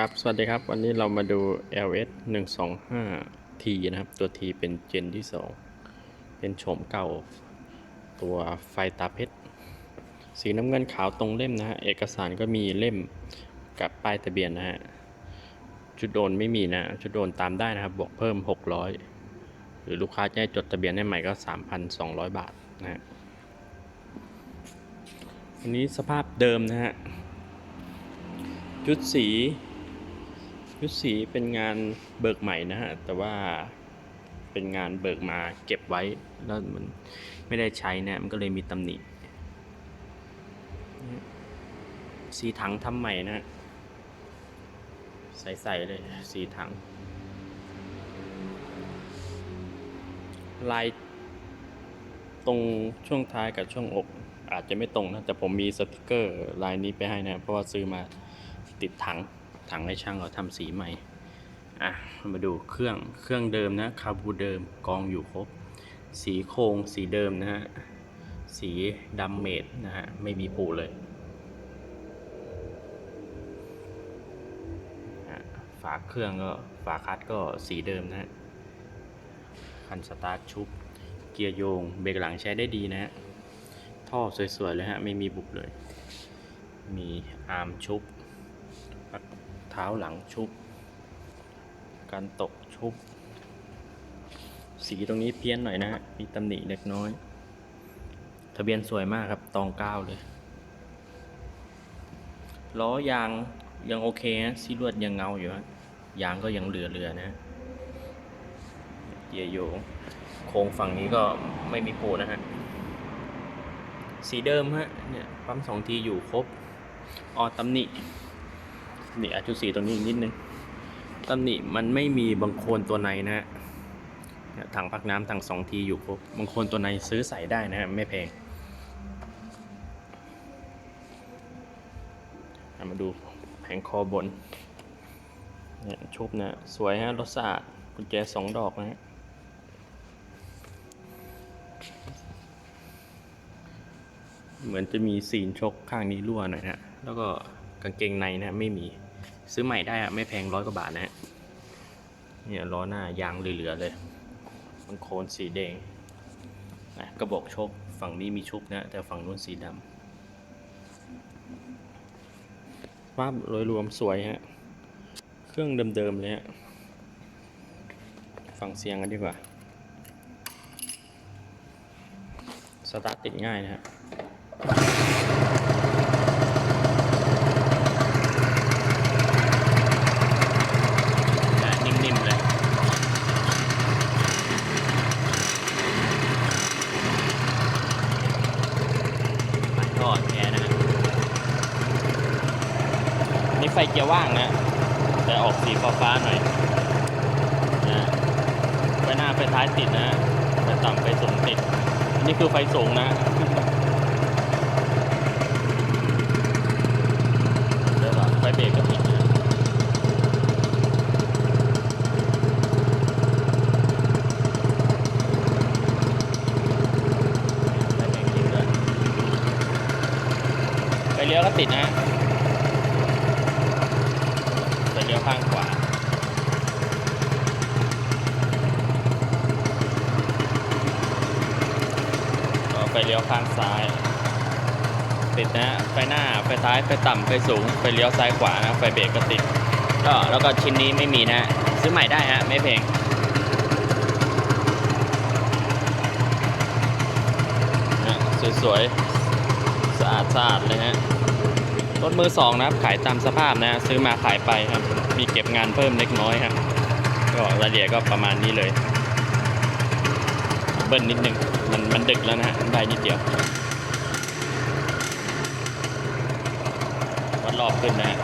ครับ สวัสดีครับ วันนี้เรามาดู LS 125 T นะครับ ตัว T เป็นเจนที่ 2 เป็นโฉมเก่า ตัวไฟตาเพชร สีน้ำเงินขาวตรงเล่มนะฮะ เอกสารก็มีเล่มกับป้ายทะเบียนนะฮะชุดโดนไม่มีนะชุดโดนตามได้นะครับ บวกเพิ่ม 600 หรือลูกค้าจะจดทะเบียนให้ใหม่ก็ 3,200 บาทนะฮะวันนี้สภาพเดิมนะฮะชุดสี ชุดสีเป็นงานเบิกใหม่นะฮะ แต่ว่าเป็นงานเบิกมาเก็บไว้ แล้วมันไม่ได้ใช้นะ มันก็เลยมีตำหนิ สีถังทำใหม่นะใส่ๆเลยสีถัง ลายตรงช่วงท้ายกับช่วงอก อาจจะไม่ตรงนะ แต่ผมมีสติกเกอร์ลายนี้ไปให้นะ เพราะว่าซื้อมาติดถัง ถังให้ช่างเขาทำสีใหม่อะมาดูเครื่องเครื่องเดิมนะคาบูเดิมกองอยู่ครบ สีโครงสีเดิมนะฮะสีดำเมดนะฮะไม่มีปูเลยฝาเครื่องก็ฝาคัดก็สีเดิมนะฮะคันสตาร์ทชุบ เกียร์โยง เบรกหลังใช้ได้ดีนะฮะท่อสวยๆเลยฮะไม่มีบุบเลย มีอาร์มชุบ เท้าหลังชุบ การตกชุบ สีตรงนี้เพี้ยนหน่อยนะฮะ มีตำหนิเล็กน้อย ทะเบียนสวยมากครับ ตองเก้าเลย ล้อยางยังโอเคนะซีลวดยังเงาอยู่ฮะ ยางก็ยังเหลือๆนะเกียร์โยงโค้งฝั่งนี้ก็ไม่มีปูนะฮะ สีเดิมฮะ เนี่ย ปั๊มสองทีอยู่ครบ ออตำหนิ นี่อาจุดสีตรงนี้อีกนิดนึงตำหนิมันไม่มีบางโคลนตัวในนะฮะถังพักน้ำถังสองทีอยู่ครบบางโคลนตัวในซื้อใส่ได้นะฮะไม่แพงมาดูแผงคอบนเนี่ยชุบนะสวยฮะรถสะอาดกุญแจสองดอกนะฮะเหมือนจะมีซีนชกข้างนี้รั่วหน่อยนะแล้วก็กางเกงในนะไม่มี ซื้อใหม่ได้อะไม่แพงร้อยกว่าบาทนะฮะเนี่ยล้อหน้ายางเหลือๆเลยมันโคนสีแดงนะกระบอกชกฝั่งนี้มีชุบนะ แต่ฝั่งนู้นสีดำภาพโดยรวมสวยฮะ เครื่องเดิมๆเลยฮะ ฟังเสียงกันดีกว่า สตาร์ทติดง่ายนะฮะนิ่มๆเลย ไฟทอดแค่นะฮะนี่ ไฟเกียร์ว่างนะ แต่ออกสีฟ้าๆหน่อยนะไฟหน้าไฟท้ายติดนะไฟต่ำไฟสูงติดนนี้คือไฟสูงนะเดี๋ยวไฟเบรกก็ติดนะไปเบรกติดด้วยไปเลี้ยวก็ติดนะ ไปเลี้ยว ข้างขวาไปเลี้ยวข้างซ้าย ติดนะไฟหน้าไฟท้ายไฟต่ำไฟสูงไฟเลี้ยวซ้ายขวานะไฟเบรกก็ติดก็แล้วก็ชิ้นนี้ไม่มีนะ ซื้อใหม่ได้ฮะไม่แพงนะสวยๆสะอาดสะอาดเลยฮะรถมือสองนะครับขายตามสภาพนะ ซื้อมาขายไปครับ มีเก็บงานเพิ่มเล็กน้อยฮะก็รายละเอียดก็ประมาณนี้เลย เบิ้ลนิดนึงมันมันดึกแล้วนะฮะได้นิดเดียววัดรอบขึ้นนะฮะ